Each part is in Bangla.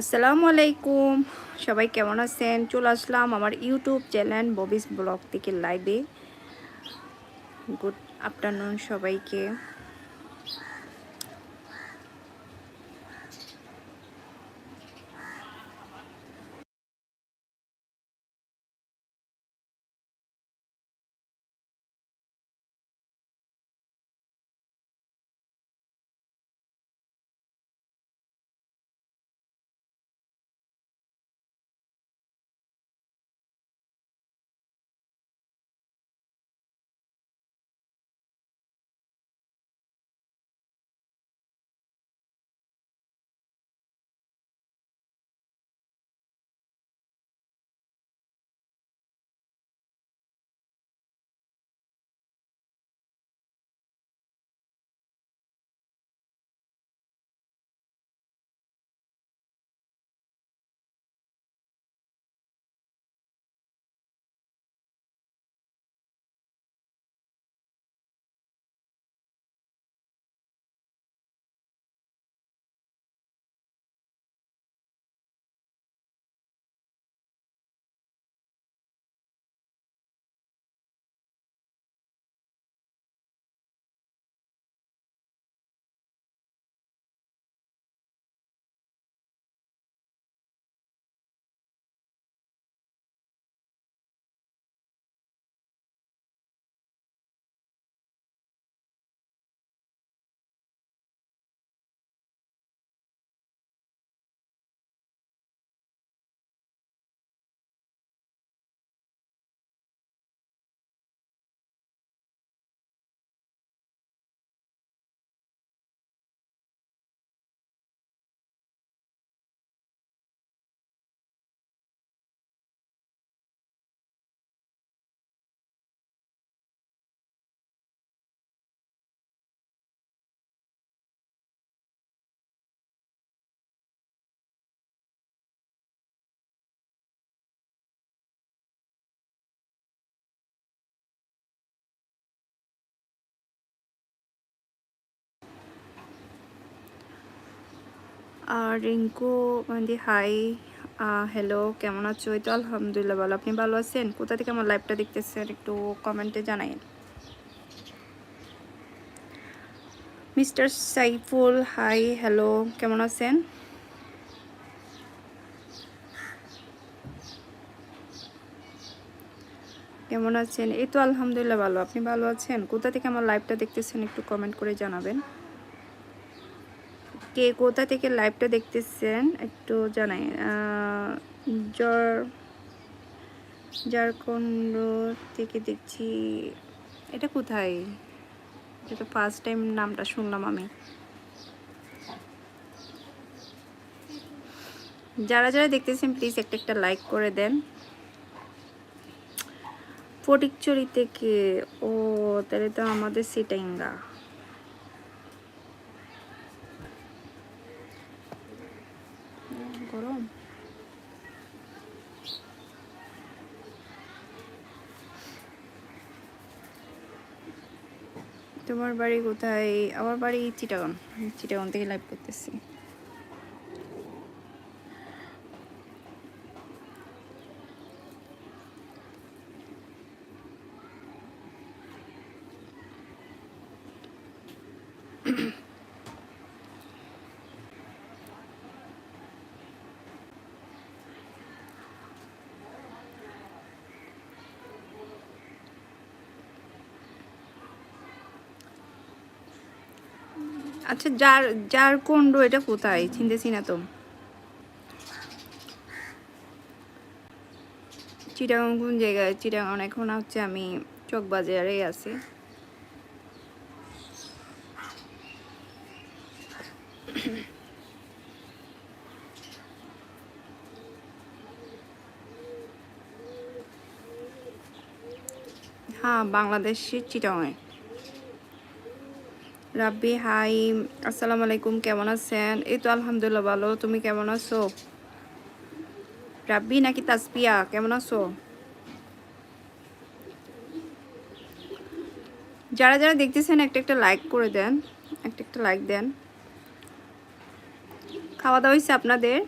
আসসালামু আলাইকুম। সবাই কেমন আছেন? চলে আসলাম আমার ইউটিউব চ্যানেল ববিস ব্লগ থেকে লাইভে। গুড আফটারনুন সবাইকে। আর রিঙ্কু মান্দি হাই হ্যালো, কেমন আছো? এই তো আলহামদুলিল্লাহ ভালো। আপনি ভালো আছেন? কোথা থেকে আমার লাইভটা দেখতেছেন? একটু কমেন্টে জানাইন মিস্টার সাইফুল, হাই, হ্যালো, কেমন আছেন? কেমন আছেন? এই তো আলহামদুলিল্লাহ ভালো। আপনি ভালো আছেন? কোথা থেকে আমার লাইভটা দেখতেছেন? একটু কমেন্ট করে জানাবেন। কে কোথা থেকে লাইভটা দেখতেছেন একটু জানাই। জ্বর ঝাড়খণ্ড থেকে দেখছি, এটা কোথায়? এটা তো ফার্স্ট টাইম নামটা শুনলাম আমি। যারা যারা দেখতেছেন প্লিজ একটা একটা লাইক করে দেন। ফটিকচুরি থেকে, ও, তাহলে তো আমাদের সিটাইঙ্গা। গরম। তোমার বাড়ি কোথায়? আমার বাড়ি চিটাগন চিটাগন থেকে লাইভ করতেছি। আচ্ছা যার যার কোন্ড এটা কোথায়? চিনতেছি না তো। চিটাগাং কোন জায়গায়? চিটাগাং এখন হচ্ছে আমি চক বাজারে আছি। হ্যাঁ বাংলাদেশি চিটাগাঁয়ে রাব্বি, হাই, আসসালামু আলাইকুম, কেমন আছেন? এই তো আলহামদুলিল্লাহ ভালো, তুমি কেমন আছো? রাব্বি নাকি তাসপিয়া, কেমন আছো? যারা যারা দেখতেছেন, একটা একটা লাইক করে দেন, একটা একটা লাইক দেন। খাওয়া দাওয়া হয়েছে আপনাদের?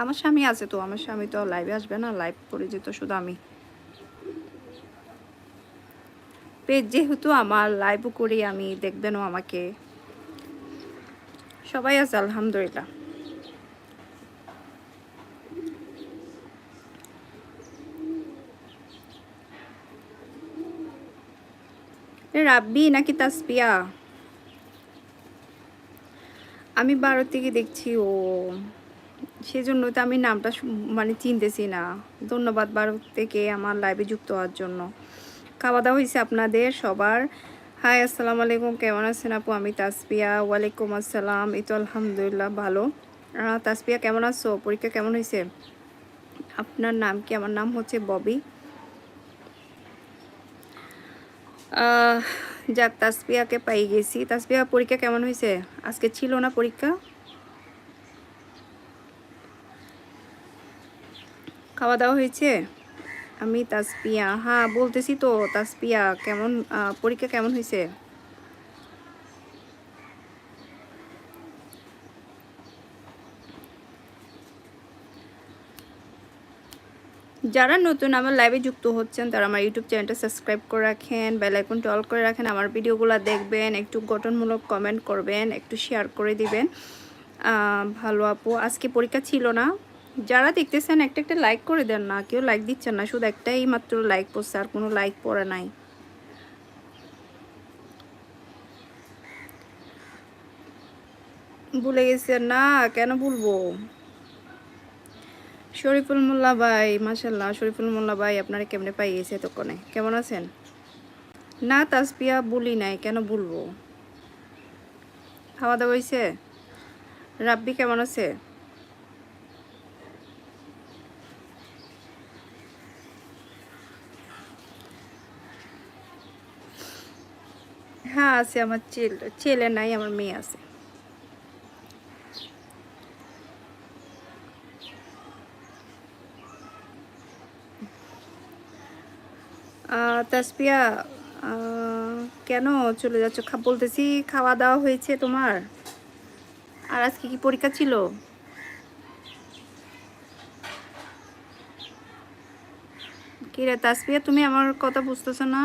আমার স্বামী আছে তো, আমার স্বামী তো লাইভে আসবে না লাইভ করে যেত শুধু আমি। পেজ যেহেতু আমার লাইভও করি আমি দেখবেনও আমাকে। সবাই আছে, আলহামদুলিল্লাহ। রাব্বি নাকি তাসপিয়া? আমি বারো থেকে দেখছি, ও। সেজন্য তো আমি নামটা মানে চিনতেছি না। ধন্যবাদ ভারত থেকে আমার লাইভে যুক্ত হওয়ার জন্য। খাওয়া দাওয়া হয়েছে আপনাদের সবার। হাই, আসসালামু আলাইকুম, কেমন আছেন আপু? আমি তাসপিয়া। ওয়ালাইকুম আসসালাম। এই তো আলহামদুলিল্লাহ ভালো। তাসপিয়া, কেমন আছো? পরীক্ষা কেমন হয়েছে আপনার নাম কি? আমার নাম হচ্ছে ববি। যাক, তাসপিয়াকে পাই গেছি। তাসপিয়া, পরীক্ষা কেমন হয়েছে আজকে ছিল না পরীক্ষা? খাওয়া দাওয়া হয়েছে আমি তাসপিয়া। হ্যাঁ বলতেছি তো, তাসপিয়া, কেমন পরীক্ষা কেমন হয়েছে যারা নতুন আমার লাইভে যুক্ত হচ্ছেন, তারা আমার ইউটিউব চ্যানেলটা সাবস্ক্রাইব করে রাখেন বেল আইকনটা অল করে রাখেন, আমার ভিডিওগুলো দেখবেন, একটু গঠনমূলক কমেন্ট করবেন, একটু শেয়ার করে দিবেন। ভালো আপু, আজকে পরীক্ষা ছিল না। যারা দেখতেছেন, একটা একটা লাইক করে দেন না, কেউ লাইক দিচ্ছেন না, শুধু একটাই মাত্র লাইক পড়ছে আর কোনো লাইক পড়ে নাই। ভুলে গেছেন না, কেন ভুলবো? শরীফুল মোল্লা ভাই মাসাল্লাহ শরীফুল মোল্লা ভাই, আপনারা কেমনে পাই গেছে এতক্ষণে? কেমন আছেন? না, তাসপিয়া বলি নাই, কেন বলব খাওয়া দাওয়া হয়েছে রাব্বি কেমন আছে? হ্যাঁ আছে আমার ছেলে ছেলে নাই, আমার মেয়ে আছে। তাসপিয়া কেন চলে যাচ্ছ? বলতেছি খাওয়া দাওয়া হয়েছে তোমার? আর আজকে কি পরীক্ষা ছিল? কি রে তাসপিয়া তুমি আমার কথা বুঝতেছো না?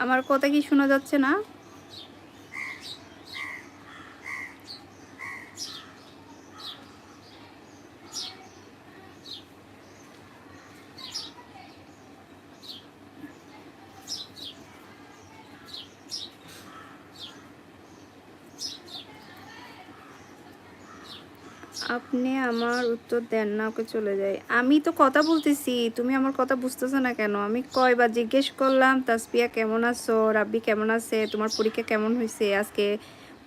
আমার কথা কি শোনা যাচ্ছে না? আপনি আমার উত্তর দেন না, ওকে চলে যায় আমি তো কথা বলতেছি, তুমি আমার কথা বুঝতেছো না কেন? আমি কয়বার জিজ্ঞেস করলাম তাসপিয়া কেমন আছো? রাব্বি কেমন আছে? তোমার পরীক্ষা কেমন হয়েছে? আজকে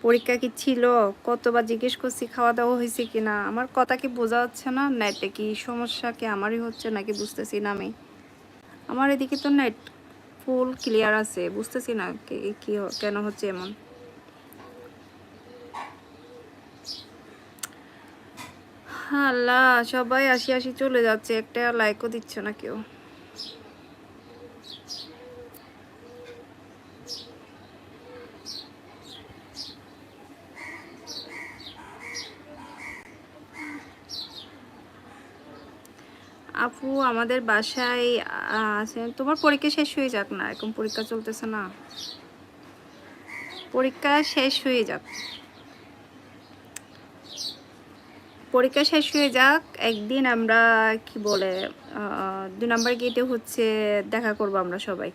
পরীক্ষা কি ছিল? কতবার জিজ্ঞেস করছি খাওয়া দাওয়া হয়েছে কি না আমার কথা কি বোঝা যাচ্ছে না? নেটে কি সমস্যা কি আমারই হচ্ছে নাকি বুঝতেছি না আমি। আমার এদিকে তো নেট ফুল ক্লিয়ার আছে, বুঝতেছি না কি- কি কেন হচ্ছে এমন? আল্লাহ, সবাই আসি আসি চলে যাচ্ছে। একটা লাইকও দিচ্ছে না কেউ। আপু, আমাদের বাসায় আছেন। তোমার পরীক্ষা শেষ হয়ে যাক না, এখন পরীক্ষা চলতেছে না। পরীক্ষা শেষ হয়ে যাক। পরীক্ষা শেষ হয়ে যাক, একদিন আমরা কি বলে দুই নাম্বার গেটে হচ্ছে দেখা করব আমরা সবাই।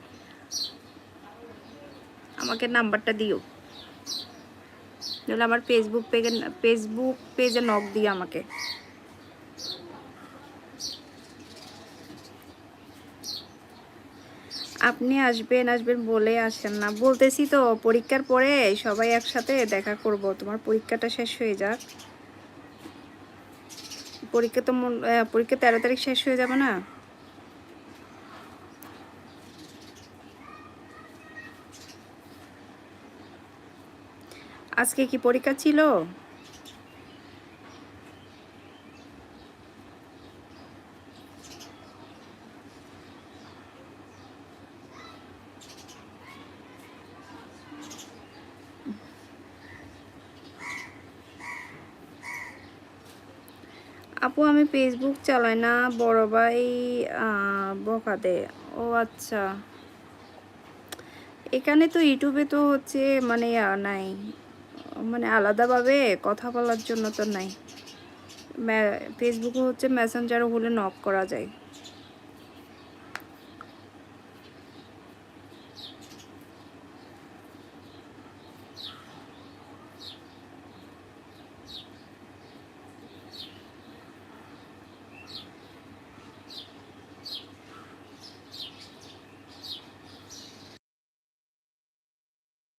আমাকে নাম্বারটা দিও। নাহলে আমার ফেসবুক পেজে ফেসবুক পেজে নক দিও আমাকে। আপনি আসবেন আসবেন বলে আসেন না। বলতেছি তো, পরীক্ষার পরে সবাই একসাথে দেখা করব। তোমার পরীক্ষাটা শেষ হয়ে যাক। পরীক্ষা তো পরীক্ষা তেরো তারিখ শেষ হয়ে যাবে না? আজকে কি পরীক্ষা ছিল? আপু, আমি ফেসবুক চালাই না, বড় ভাই বকা দেয় ও আচ্ছা। এখানে তো ইউটিউবে তো হচ্ছে মানে নাই। মানে আলাদাভাবে কথা বলার জন্য তো নাই। ফেসবুকে হচ্ছে মেসেঞ্জারও হলে নক করা যায়।